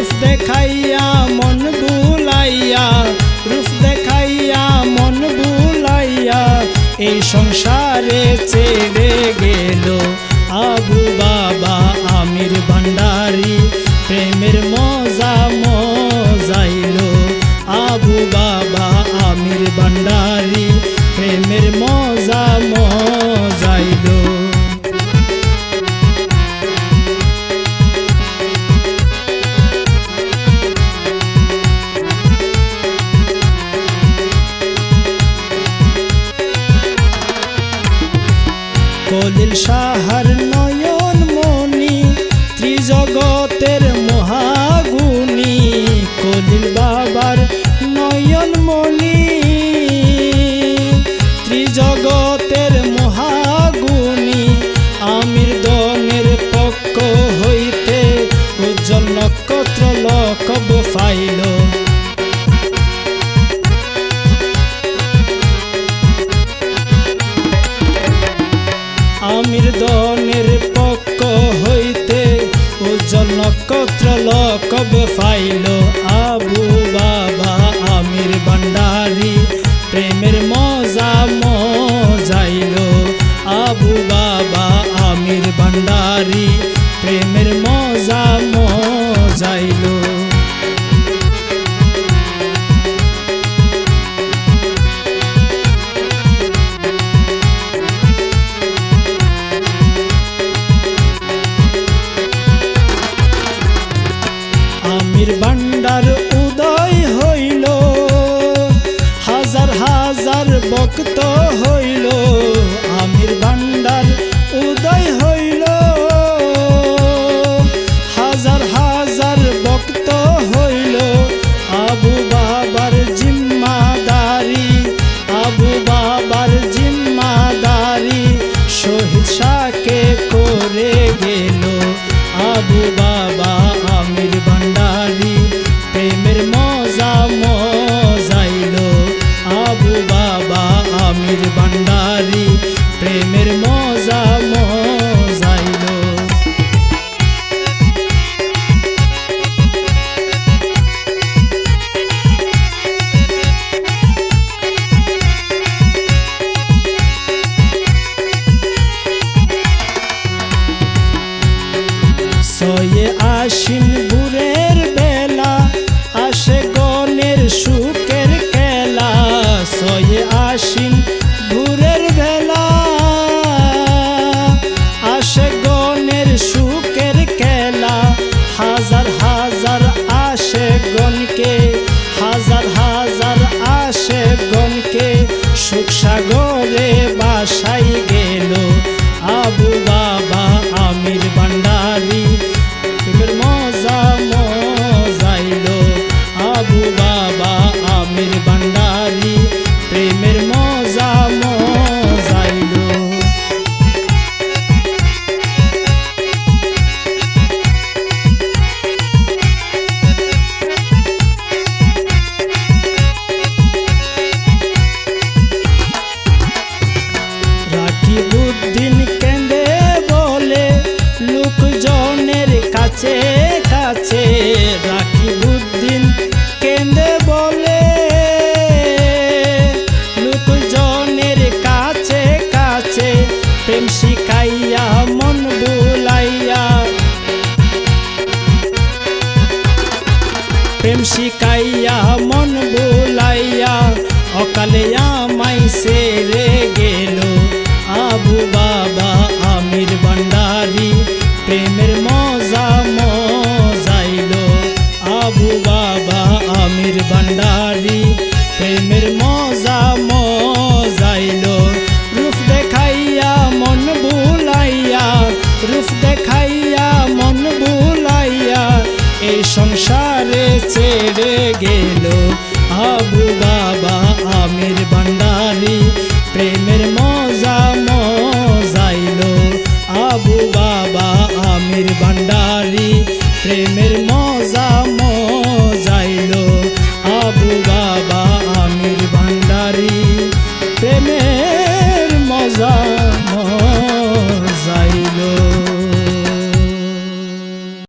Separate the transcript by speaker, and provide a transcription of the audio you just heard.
Speaker 1: রূপ দেখাইয়া মন ভুলাইয়া রূপ দেখাইয়া মন ভুলাইয়া এই সংসারে ছেড়ে গেল আবু বাবা আমির ভান্ডারি। প্রেমের মজা মজাইল আবু বাবা আমির ভান্ডারি। প্রেমের মজা মজা সাহার কব ফাইল লক্ষ্মীর ভাণ্ডার উদয় হইল। হাজার হাজার বক্ত হইল। আমির ভাণ্ডার উদয় হইল। হাজার হাজার বক্ত হইল। আবু বাবার জিম্মাদারি, আবু বাবার জিম্মাদারি শহীদ শাকে করে গেল আবু বাবা থেকে সুখ সাগরে বাসাই গেল আবু বাবা। শিকাইয়া